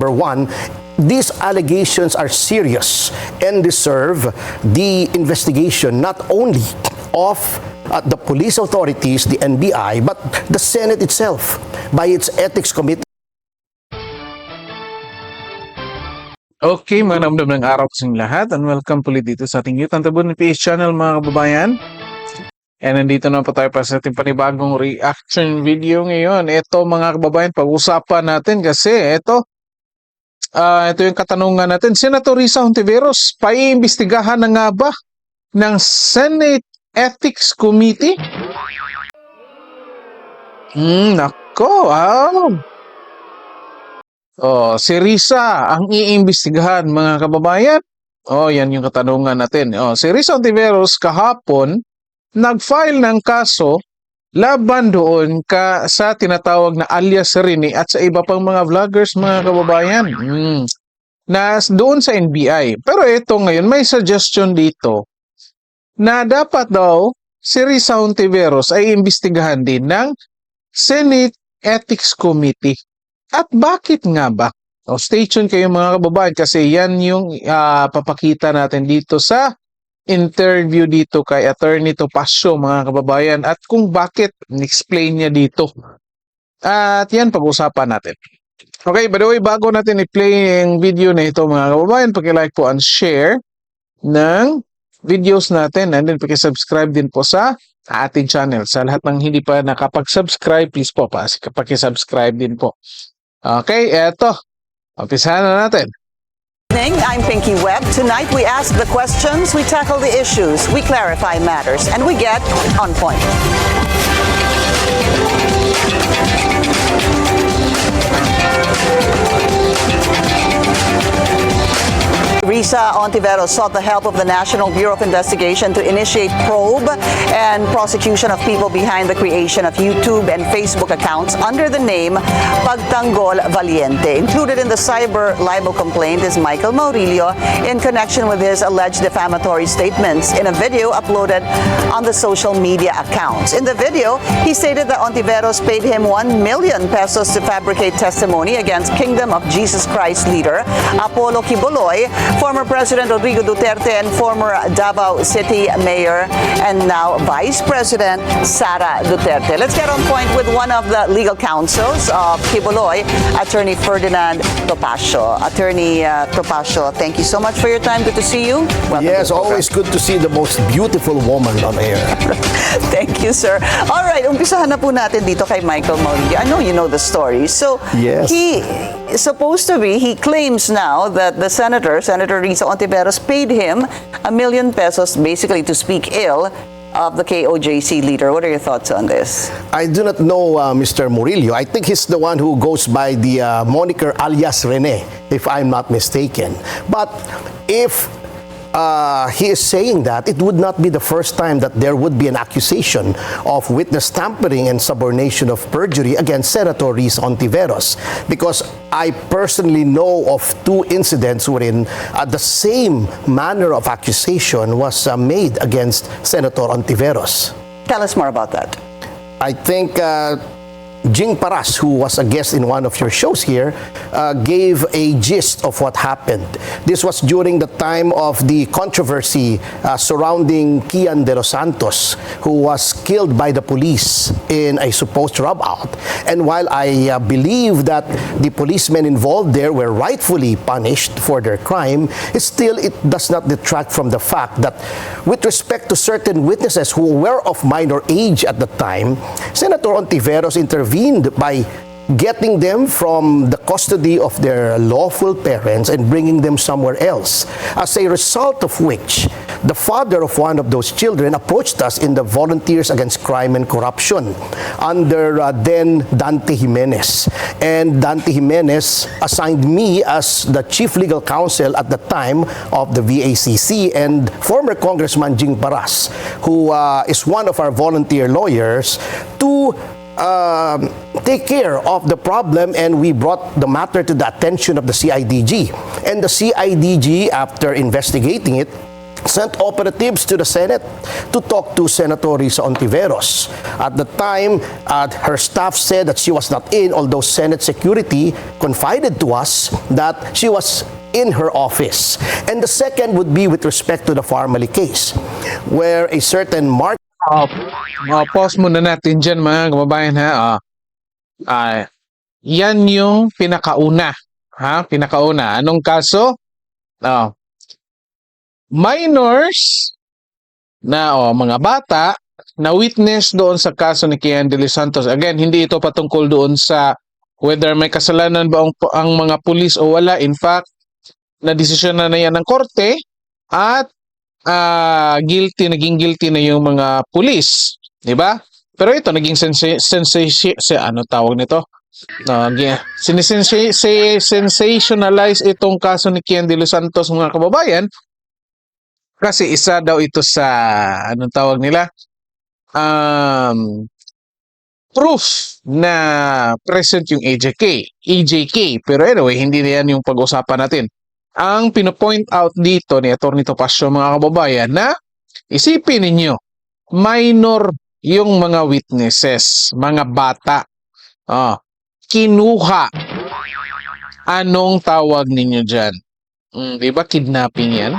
Number one, these allegations are serious and deserve the investigation not only of uh, the police authorities, the NBI, but the Senate itself by its ethics committee. Okay, mga namdam ng araw sa inyong lahat and welcome ulit dito sa ating Youth Antabon PH channel mga kababayan. And nandito na po tayo para sa ating panibagong reaction video ngayon. Ito mga kababayan, pag-usapan natin kasi ito, ah ito yung katanungan natin. Senator Risa Hontiveros, paiimbestigahan na nga ba ng Senate Ethics Committee? Hmm, nako, ah. Oh, si Risa ang iimbestigahan mga kababayan. Oh, yan yung katanungan natin. Oh, si Risa Ontiveros kahapon nag-file ng kaso laban doon ka sa tinatawag na alias Rene at sa iba pang mga vloggers mga kababayan. Hmm. Na doon sa NBI. Pero ito ngayon may suggestion dito na dapat daw si Risa Ontiveros ay imbestigahan din ng Senate Ethics Committee. At bakit nga ba? O stay tuned kayo mga kababayan kasi yan yung ah, papakita natin dito sa interview dito kay Attorney Topacio mga kababayan at kung bakit explain niya dito. At yan pag-usapan natin. Okay, by the way, bago natin i-play yung video na ito mga kababayan, paki-like po and share ng videos natin and then paki-subscribe din po sa ating channel. Sa lahat ng hindi pa nakapag-subscribe, please po pa, paki-subscribe din po. Okay, eto. Umpisahan na natin. I'm Pinky Webb. Tonight we ask the questions, we tackle the issues, we clarify matters, and we get on point. Risa Ontiveros sought the help of the National Bureau of Investigation to initiate probe and prosecution of people behind the creation of YouTube and Facebook accounts under the name Pagtanggol Valiente. Included in the cyber libel complaint is Michael Maurilio in connection with his alleged defamatory statements in a video uploaded on the social media accounts. In the video, he stated that Ontiveros paid him 1 million pesos to fabricate testimony against Kingdom of Jesus Christ leader Apollo Quiboloy, former President Rodrigo Duterte, and former Davao City Mayor and now Vice President Sara Duterte. Let's get on point with one of the legal counsels of Quiboloy, Attorney Ferdinand Topacio. Attorney uh, Topacio, thank you so much for your time. Good to see you. Welcome Yes, to the program. always good to see the most beautiful woman on air. Thank you, sir. All right, umpisahan na po natin dito kay Michael Maurilio. I know you know the story. So, Yes. he supposed to be, he claims now that the senator, Senator Risa Ontiveros, paid him a million pesos basically to speak ill of the KOJC leader. What are your thoughts on this? I do not know uh, Mr. Murillo. I think he's the one who goes by the uh, moniker alias Rene, if I'm not mistaken. But if uh, he is saying that, it would not be the first time that there would be an accusation of witness tampering and subornation of perjury against Senator Riz Ontiveros. Because I personally know of two incidents wherein uh, the same manner of accusation was uh, made against Senator Ontiveros. Tell us more about that. I think uh, Jing Paras, who was a guest in one of your shows here, uh, gave a gist of what happened. This was during the time of the controversy uh, surrounding Kian de los Santos, who was killed by the police in a supposed rob out. And while I uh, believe that the policemen involved there were rightfully punished for their crime, still it does not detract from the fact that with respect to certain witnesses who were of minor age at the time, Senator Ontiveros intervened by getting them from the custody of their lawful parents and bringing them somewhere else. As a result of which, the father of one of those children approached us in the Volunteers Against Crime and Corruption under uh, then Dante Jimenez. And Dante Jimenez assigned me as the chief legal counsel at the time of the VACC and former Congressman Jing Paras, who uh, is one of our volunteer lawyers, to um, take care of the problem and we brought the matter to the attention of the CIDG. And the CIDG, after investigating it, sent operatives to the Senate to talk to Senator Risa Ontiveros. At the time, uh, her staff said that she was not in, although Senate security confided to us that she was in her office. And the second would be with respect to the Farmally case, where a certain Mark Oh, oh, pause muna natin dyan mga kababayan ha. Ah, ah, yan yung pinakauna. Ha? Pinakauna. Anong kaso? Oh, minors na oh, mga bata na witness doon sa kaso ni Kian De Los Santos. Again, hindi ito patungkol doon sa whether may kasalanan ba ang, ang mga pulis o wala. In fact, na desisyon na na yan ng korte at ah guilty, naging guilty na yung mga pulis. Di ba? Pero ito, naging sensa- sensation, se, ano tawag nito? No, yeah. Sensationalize itong kaso ni Kian De Los Santos mga kababayan kasi isa daw ito sa anong tawag nila um proof na present yung AJK EJK pero anyway hindi na yan yung pag-usapan natin ang pinopoint out dito ni Atty. Topacio mga kababayan na isipin ninyo minor yung mga witnesses mga bata ah kinuha anong tawag ninyo dyan mm, di ba kidnapping yan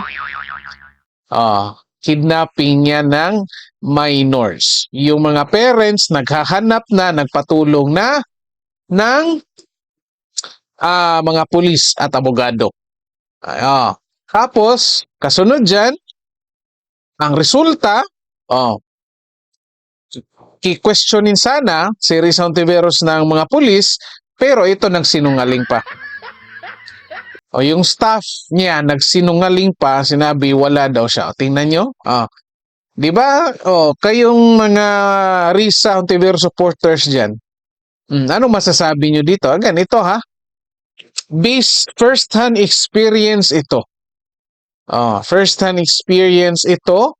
Ah, kidnapping niya ng minors. Yung mga parents naghahanap na, nagpatulong na ng ah, mga pulis at abogado. Ay, ah. Tapos, kasunod dyan, ang resulta, oh, ki-questionin sana si Risa Ontiveros ng mga pulis, pero ito nagsinungaling pa. O yung staff niya nagsinungaling pa, sinabi wala daw siya. O, tingnan nyo. Ah. 'Di ba? O, kayong mga Risa Ontiveros supporters diyan. Hmm, ano masasabi nyo dito? Again, ito ha. Based first-hand experience ito. Oh, first-hand experience ito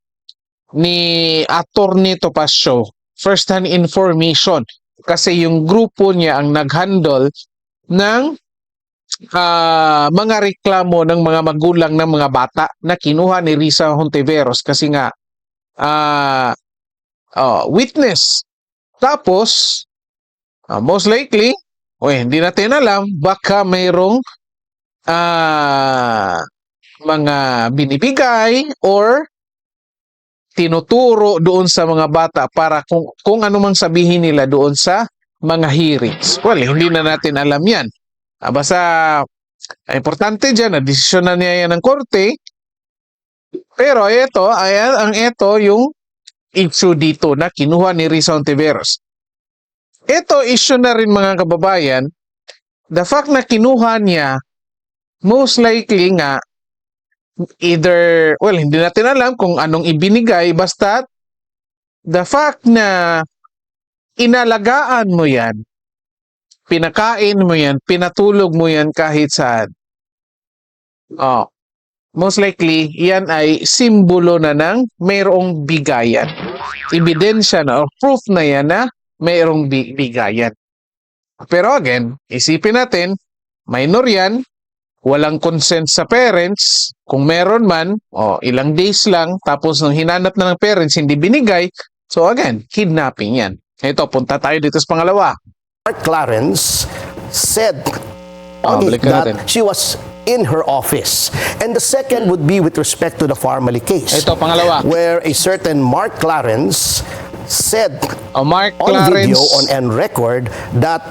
ni Attorney Topacio. First-hand information. Kasi yung grupo niya ang nag-handle ng ah, mga reklamo ng mga magulang ng mga bata na kinuha ni Risa Hontiveros kasi nga ah, oh, witness. Tapos, ah, most likely, o hindi natin alam, baka mayroong ah, mga binibigay or tinuturo doon sa mga bata para kung, kung ano sabihin nila doon sa mga hearings. Well, hindi na natin alam yan. Ah, basta, ang importante dyan, na desisyon na niya yan ng korte. Pero ito, ayan, ang ito yung issue dito na kinuha ni Risa Ontiveros. Ito issue na rin mga kababayan, the fact na kinuha niya, most likely nga, either, well, hindi natin alam kung anong ibinigay, basta the fact na inalagaan mo yan, pinakain mo yan, pinatulog mo yan kahit saan. Oh, most likely, yan ay simbolo na ng mayroong bigayan. Ebidensya na or proof na yan na mayroong bi- bigayan. Pero again, isipin natin, minor yan, walang consent sa parents, kung meron man, oh, ilang days lang, tapos nung hinanap na ng parents, hindi binigay, so again, kidnapping yan. Ito, punta tayo dito sa pangalawa. Mark Clarence said Ah, on it balikan that natin. she was in her office. And the second would be with respect to the Farmally case. Ito, pangalawa. Where a certain Mark Clarence said Oh, Mark on Clarence. video, on and record, that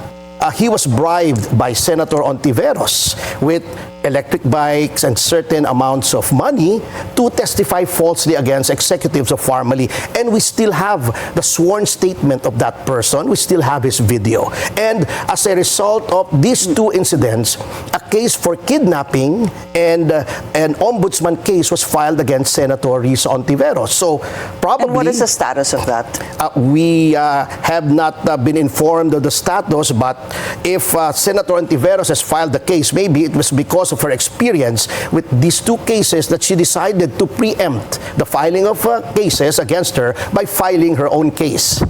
uh, he was bribed by Senator Ontiveros with electric bikes and certain amounts of money to testify falsely against executives of Farmally. And we still have the sworn statement of that person. We still have his video. And as a result of these two incidents, a case for kidnapping and uh, an ombudsman case was filed against Senator Risa Ontiveros. So probably And what is the status of that? uh, we uh, have not uh, been informed of the status, but if uh, Senator Antiveros has filed the case, maybe it was because of her experience with these two cases that she decided to preempt the filing of uh, cases against her by filing her own case.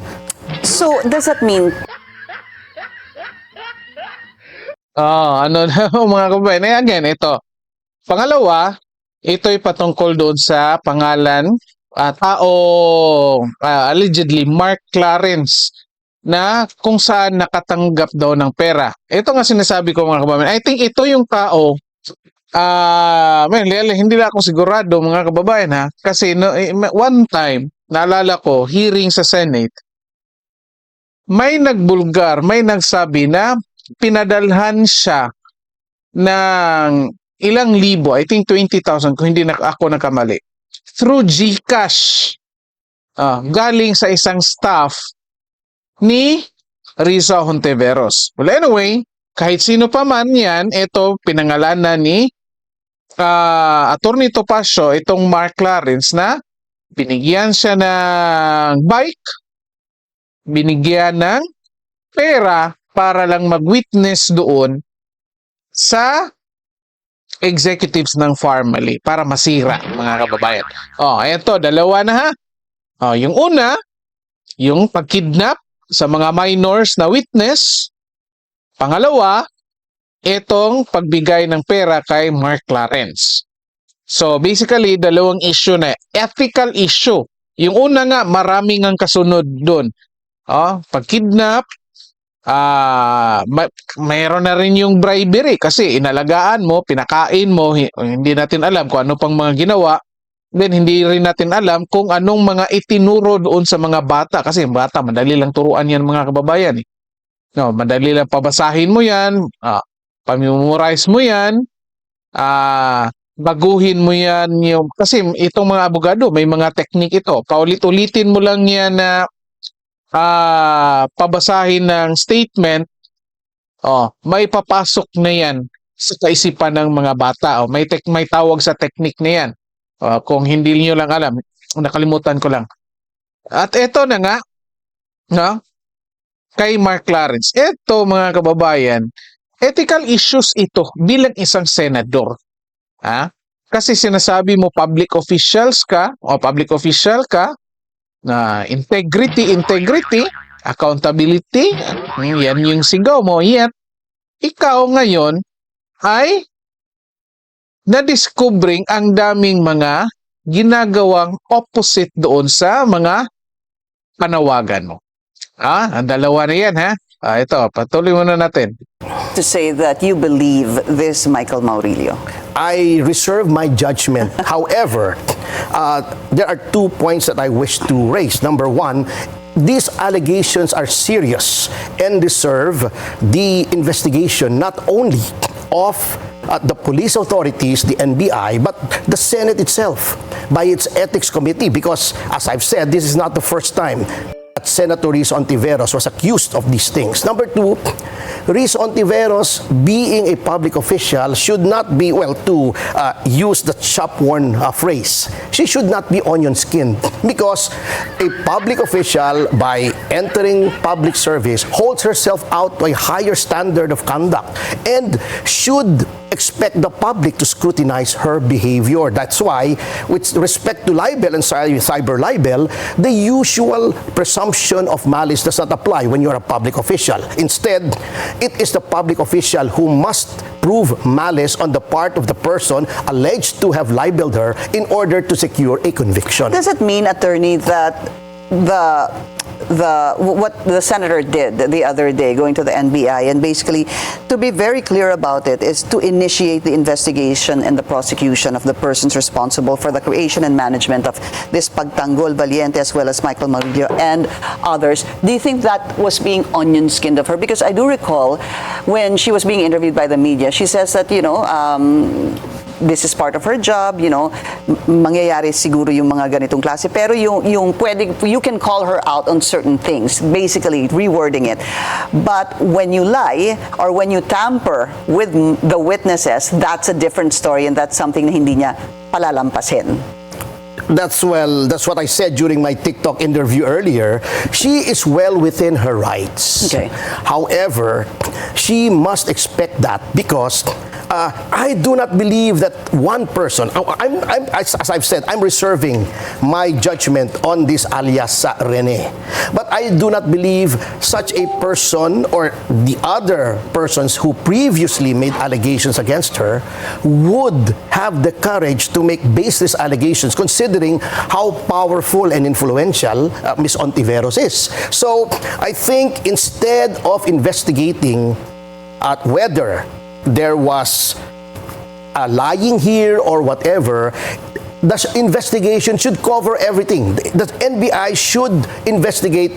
So, does that mean Oh, ano na mga kababayan. Eh, again, ito. Pangalawa, ito'y patungkol doon sa pangalan at tao ah, allegedly Mark Clarence na kung saan nakatanggap daw ng pera. Ito nga sinasabi ko mga kababayan. I think ito yung tao ah man, lala- hindi lang ako sigurado mga kababayan ha kasi no, eh, one time naalala ko hearing sa Senate may nagbulgar, may nagsabi na pinadalhan siya ng ilang libo, I think 20,000 kung hindi na ako nakamali, through GCash. Ah, galing sa isang staff ni Risa Hontiveros. Well, anyway, kahit sino pa man yan, ito pinangalanan ni ah Attorney Topacio, itong Mark Clarence na binigyan siya ng bike, binigyan ng pera para lang mag-witness doon sa executives ng family para masira mga kababayan. Oh, eto, dalawa na ha. Oh, yung una, yung pagkidnap sa mga minors na witness. Pangalawa, itong pagbigay ng pera kay Mark Clarence. So basically, dalawang issue na ethical issue. Yung una nga, maraming ang kasunod doon. Oh, pagkidnap, ah ma- mayroon na rin yung bribery kasi inalagaan mo, pinakain mo, hi- hindi natin alam kung ano pang mga ginawa. Then hindi rin natin alam kung anong mga itinuro doon sa mga bata kasi bata madali lang turuan yan mga kababayan. Eh. No, madali lang pabasahin mo yan, ah, pamemorize mo yan, ah baguhin mo yan yung kasi itong mga abogado may mga technique ito. Paulit-ulitin mo lang yan na ah pabasahin ng statement, oh, may papasok na yan sa kaisipan ng mga bata. Oh, may tek may tawag sa technique na yan. Oh, kung hindi niyo lang alam, nakalimutan ko lang. At ito na nga, no? Kay Mark Clarence. Ito mga kababayan, ethical issues ito bilang isang senador. Ha? Kasi sinasabi mo public officials ka o public official ka na integrity, integrity, accountability, yan yung sigaw mo. Yet, ikaw ngayon ay na-discovering ang daming mga ginagawang opposite doon sa mga panawagan mo. Ah, ang dalawa na yan ha. Ah, ito, patuloy muna natin. To say that you believe this Michael Maurilio. I reserve my judgment. However, uh, there are two points that I wish to raise. Number one, these allegations are serious and deserve the investigation not only of uh, the police authorities, the NBI, but the Senate itself by its ethics committee. Because, as I've said, this is not the first time that Senator Riz Ontiveros was accused of these things. Number two, Riz Ontiveros, being a public official, should not be, well, to uh, use the shop-worn uh, phrase, she should not be onion-skinned because a public official, by entering public service, holds herself out to a higher standard of conduct and should expect the public to scrutinize her behavior. That's why, with respect to libel and cyber libel, the usual presumption of malice does not apply when you're a public official. Instead, it is the public official who must prove malice on the part of the person alleged to have libeled her in order to secure a conviction. Does it mean, attorney, that the the what the senator did the other day going to the NBI and basically to be very clear about it is to initiate the investigation and the prosecution of the persons responsible for the creation and management of this Pagtanggol Valiente as well as Michael Marillo and others. Do you think that was being onion skinned of her? Because I do recall when she was being interviewed by the media, she says that you know um, this is part of her job, you know, mangyayari siguro yung mga ganitong klase. Pero yung, yung pwede, you can call her out on certain things, basically rewording it. But when you lie or when you tamper with the witnesses, that's a different story and that's something na hindi niya palalampasin. That's well, that's what I said during my TikTok interview earlier. She is well within her rights. Okay. However, she must expect that because uh, I do not believe that one person, I'm, I'm, as I've said, I'm reserving my judgment on this alias Rene. But I do not believe such a person or the other persons who previously made allegations against her would have the courage to make baseless allegations considering how powerful and influential uh, Ms. Ontiveros is. So I think instead of investigating at whether there was a lying here or whatever, the investigation should cover everything. The NBI should investigate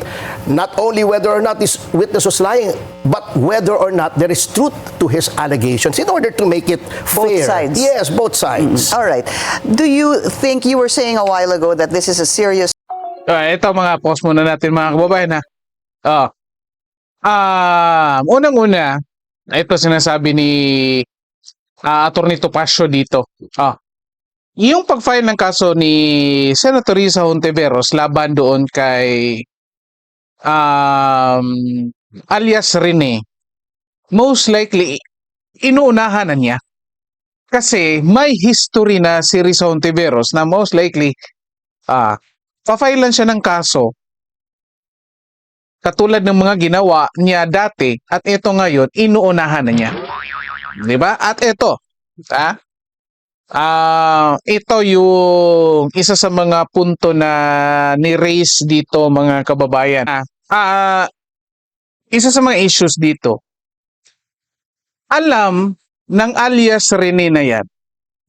not only whether or not this witness was lying, but whether or not there is truth to his allegations in order to make it Both fair. sides. Yes, both sides. All right. Do you think you were saying a while ago that this is a serious Ah, ito mga post muna natin mga kababayan ha. Ah. Ah, unang-una, ito sinasabi ni ah, Attorney Topacio dito. Ah. Yung pag-file ng kaso ni Senator Risa Hontiveros laban doon kay um, alias Rene, most likely inuunahan na niya. Kasi may history na si Risa Hontiveros na most likely ah, papailan siya ng kaso katulad ng mga ginawa niya dati at ito ngayon inuunahan na niya. 'Di ba? At ito, ah ah ito yung isa sa mga punto na ni-raise dito mga kababayan. Ah, ah, isa sa mga issues dito. Alam ng alias Rene na yan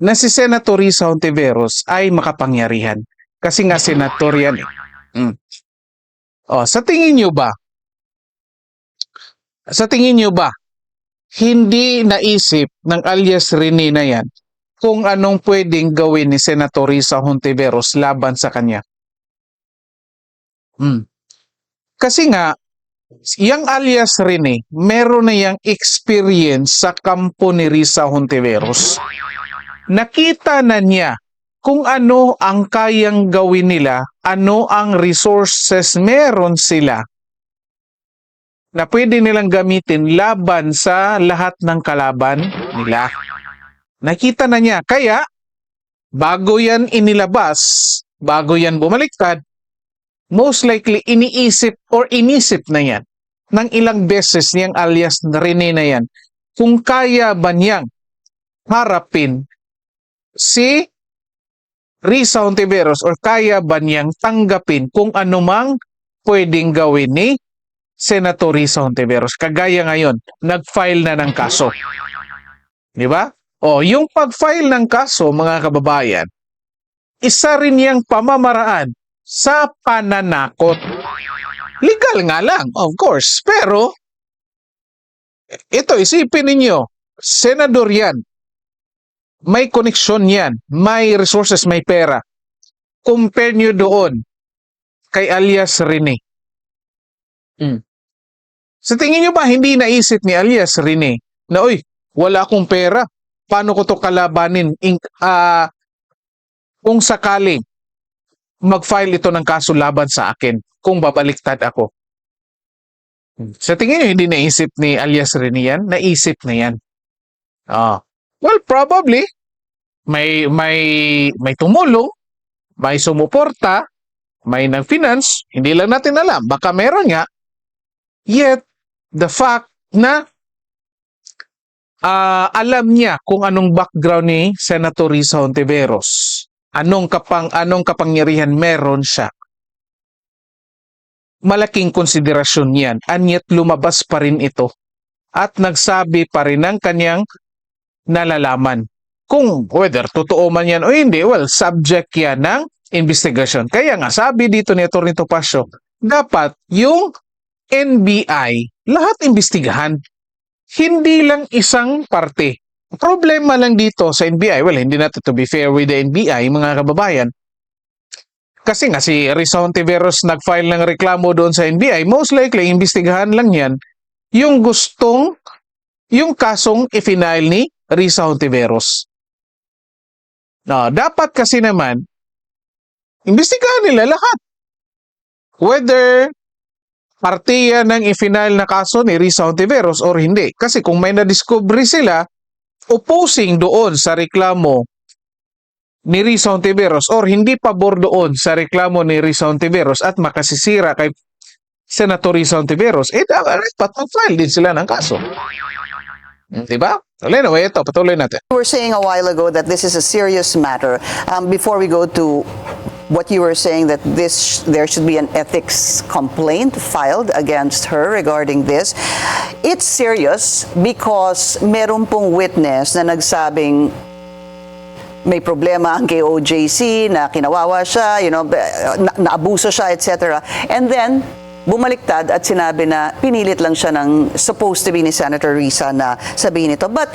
na si Senator Risa Hontiveros ay makapangyarihan. Kasi nga senator yan eh. Mm. Oh, sa tingin nyo ba? Sa tingin nyo ba? Hindi naisip ng alias Rene na yan kung anong pwedeng gawin ni Senator Risa Hontiveros laban sa kanya. Mm. Kasi nga, yung alias Rene, meron na yung experience sa kampo ni Risa Hontiveros. Nakita na niya kung ano ang kayang gawin nila, ano ang resources meron sila na pwede nilang gamitin laban sa lahat ng kalaban nila. Nakita na niya. Kaya, bago yan inilabas, bago yan bumaliktad, most likely iniisip or inisip na yan ng ilang beses niyang alias Rene na yan kung kaya ba niyang harapin si Risa Hontiveros or kaya ba niyang tanggapin kung anumang pwedeng gawin ni Senator Risa Hontiveros. Kagaya ngayon, nag-file na ng kaso. Di ba? O, yung pag-file ng kaso, mga kababayan, isa rin yung pamamaraan sa pananakot. Legal nga lang, of course. Pero, ito, isipin ninyo, senador yan, may koneksyon yan, may resources, may pera. Compare nyo doon kay alias Rene. Mm. Sa tingin nyo ba hindi naisip ni alias Rene na, oy, wala akong pera, paano ko to kalabanin in, ah, kung sakaling mag-file ito ng kaso laban sa akin kung babaliktad ako. Sa tingin nyo hindi naisip ni alias Rene yan? Naisip na yan. Ah. Well, probably. May may may tumulong, may sumuporta, may nag-finance, hindi lang natin alam, baka meron nga. Yet the fact na ah, alam niya kung anong background ni Senator Risa Hontiveros, anong kapang anong kapangyarihan meron siya. Malaking konsiderasyon yan, and yet lumabas pa rin ito. At nagsabi pa rin ng kanyang nalalaman. Kung whether totoo man yan o hindi, well, subject yan ng investigation. Kaya nga, sabi dito ni Atty. Topacio, dapat yung NBI, lahat imbestigahan. Hindi lang isang parte. Problema lang dito sa NBI, well, hindi natin to be fair with the NBI, mga kababayan. Kasi nga si Risa Hontiveros nag-file ng reklamo doon sa NBI, most likely, imbestigahan lang yan yung gustong, yung kasong i-file ni Risa Hontiveros. No, dapat kasi naman, imbestigahan nila lahat. Whether parte yan ng ifinal na kaso ni Risa Ontiveros or hindi. Kasi kung may na-discovery sila opposing doon sa reklamo ni Risa Ontiveros or hindi pabor doon sa reklamo ni Risa Ontiveros at makasisira kay Senator Risa Ontiveros, eh dapat file din sila ng kaso. Di ba? Anyway, ito, patuloy natin. You were saying a while ago that this is a serious matter. Um, before we go to what you were saying that this there should be an ethics complaint filed against her regarding this. It's serious because meron pong witness na nagsabing may problema ang KOJC, na kinawawa siya, you know, na, naabuso siya, etc. And then, bumaliktad at sinabi na pinilit lang siya ng supposed to be ni Senator Risa na sabihin ito. But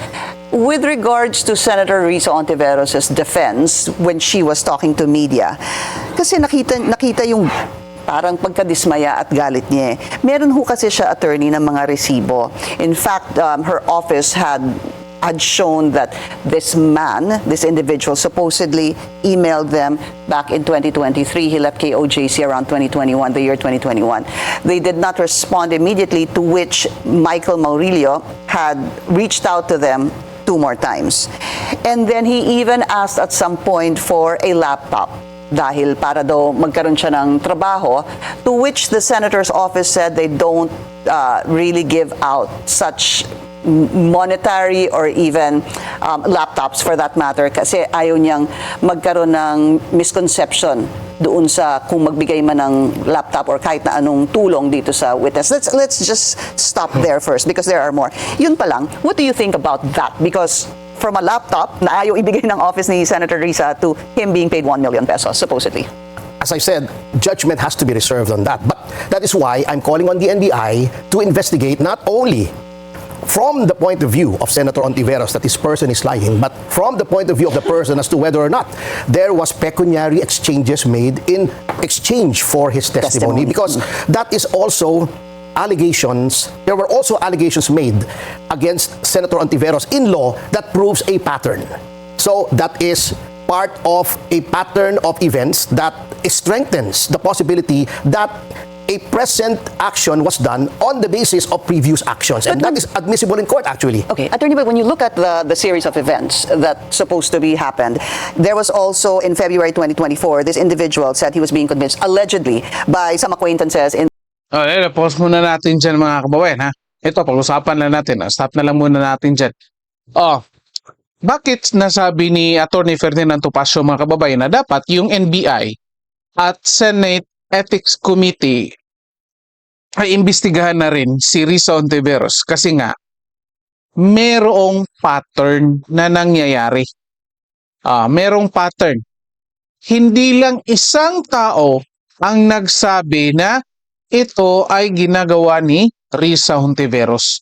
with regards to Senator Risa Ontiveros' defense when she was talking to media, kasi nakita, nakita yung parang pagkadismaya at galit niya. eh. Meron ho kasi siya attorney ng mga resibo. In fact, um, her office had had shown that this man, this individual, supposedly emailed them back in 2023. He left KOJC around 2021, the year 2021. They did not respond immediately, to which Michael Maurilio had reached out to them two more times. And then he even asked at some point for a laptop dahil para daw magkaroon siya ng trabaho, to which the senator's office said they don't uh, really give out such monetary or even um, laptops for that matter kasi ayaw niyang magkaroon ng misconception doon sa kung magbigay man ng laptop or kahit na anong tulong dito sa witness. Let's let's just stop there first because there are more. Yun pa lang, what do you think about that? Because from a laptop na ayaw ibigay ng office ni Senator Risa to him being paid 1 million pesos supposedly. as I said, judgment has to be reserved on that. But that is why I'm calling on the NBI to investigate not only from the point of view of Senator Ontiveros that this person is lying, but from the point of view of the person as to whether or not there was pecuniary exchanges made in exchange for his testimony, Testimony. because that is also allegations, there were also allegations made against Senator Ontiveros in law that proves a pattern. So that is part of a pattern of events that strengthens the possibility that a present action was done on the basis of previous actions. And that is admissible in court, actually. Okay, Attorney, but when you look at the, the series of events that supposed to be happened, there was also in February 2024, this individual said he was being convinced, allegedly, by some acquaintances in Oh, eh, pause muna natin dyan mga kababayan ha. Ito, pag-usapan lang natin. Stop na lang muna natin dyan. Oh, bakit nasabi ni Attorney Ferdinand Topacio mga kababayan na dapat yung NBI at Senate Ethics Committee ay imbestigahan na rin si Risa Ontiveros kasi nga merong pattern na nangyayari. Ah, merong pattern. Hindi lang isang tao ang nagsabi na ito ay ginagawa ni Risa Hontiveros.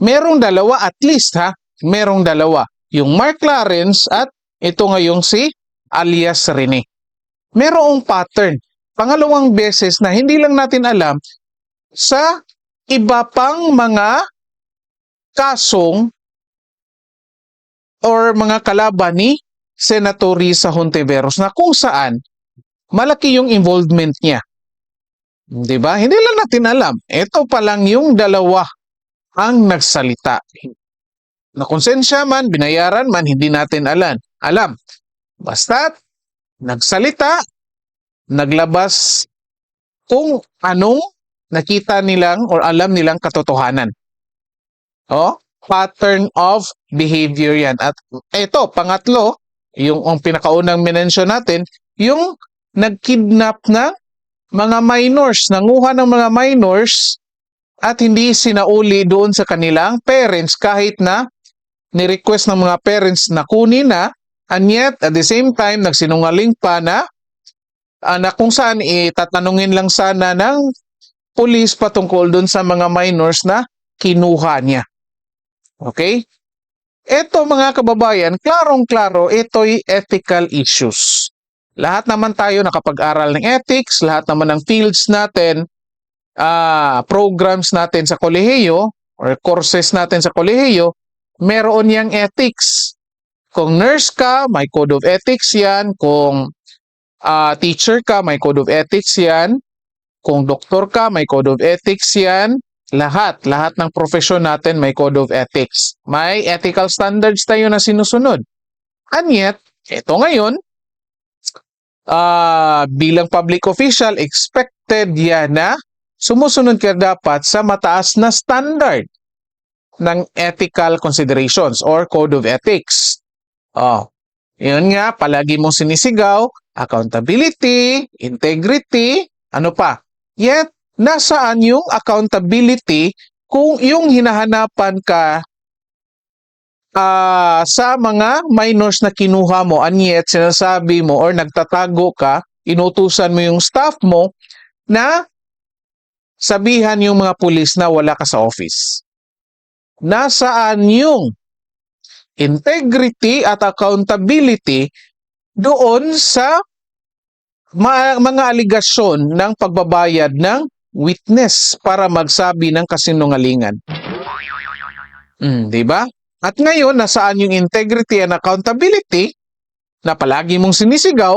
Merong dalawa at least ha, merong dalawa. Yung Mark Lawrence at ito ngayong si alias Rene. Merong pattern. Pangalawang beses na hindi lang natin alam sa iba pang mga kasong or mga kalaban ni Senator Risa Hontiveros na kung saan malaki yung involvement niya. 'Di ba? Hindi lang natin alam. Ito pa lang yung dalawa ang nagsalita. Na konsensya man, binayaran man, hindi natin alam. Alam. Basta nagsalita, naglabas kung anong nakita nilang or alam nilang katotohanan. Oh, pattern of behavior yan. At ito, pangatlo, yung ang pinakaunang minensyon natin, yung nagkidnap na mga minors, nanguha ng mga minors at hindi sinauli doon sa kanilang parents kahit na ni-request ng mga parents na kunin na and yet at the same time nagsinungaling pa na na kung saan itatanungin lang sana ng police patungkol doon sa mga minors na kinuha niya. Okay? Ito mga kababayan, klarong-klaro, ito'y ethical issues. Lahat naman tayo nakapag-aral ng ethics, lahat naman ng fields natin, ah, programs natin sa kolehiyo or courses natin sa kolehiyo, meron yang ethics. Kung nurse ka, may code of ethics yan. Kung ah, teacher ka, may code of ethics yan. Kung doktor ka, may code of ethics yan. Lahat, lahat ng profesyon natin may code of ethics. May ethical standards tayo na sinusunod. And yet, ito ngayon, ah bilang public official, expected yan na sumusunod ka dapat sa mataas na standard ng ethical considerations or code of ethics. Oh, yun nga, palagi mong sinisigaw, accountability, integrity, ano pa. Yet, nasaan yung accountability kung yung hinahanapan ka ah, sa mga minors na kinuha mo and yet sinasabi mo or nagtatago ka, inutusan mo yung staff mo na sabihan yung mga pulis na wala ka sa office. Nasaan yung integrity at accountability doon sa mga aligasyon ng pagbabayad ng witness para magsabi ng kasinungalingan. Mm, 'di ba? At ngayon, nasaan yung integrity and accountability na palagi mong sinisigaw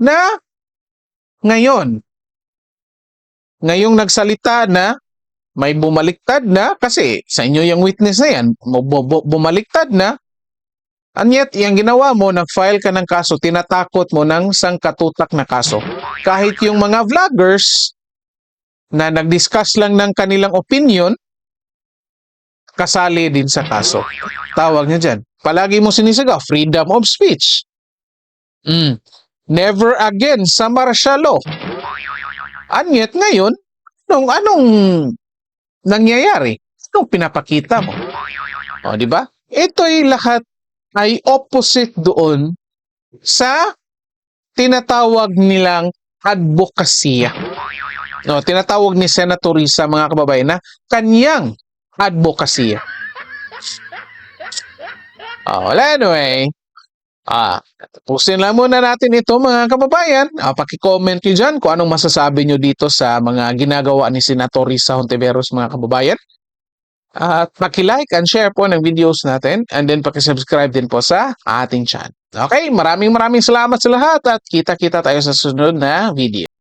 na ngayon, ngayong nagsalita na may bumaliktad na kasi sa inyo yung witness na yan, bu- bu- bumaliktad na And yet, yung ginawa mo, nag-file ka ng kaso, tinatakot mo ng sangkatutak na kaso. Kahit yung mga vloggers na nag-discuss lang ng kanilang opinion, kasali din sa kaso. Tawag niya dyan. Palagi mo sinisigaw, freedom of speech. Mm. Never again sa martial law. And yet, ngayon, anong, anong nangyayari? Anong pinapakita mo? O, di ba? Ito'y lahat ay opposite doon sa tinatawag nilang advokasya. No, tinatawag ni Senator Risa mga kababayan na kanyang advokasya. Oh, well, anyway, ah, tapusin lang muna natin ito mga kababayan. Ah, paki-comment nyo dyan kung anong masasabi nyo dito sa mga ginagawa ni Senator Risa Hontiveros mga kababayan. At paki-like and share po ng videos natin and then paki-subscribe din po sa ating channel. Okay, maraming maraming salamat sa lahat at kita-kita tayo sa sunod na video.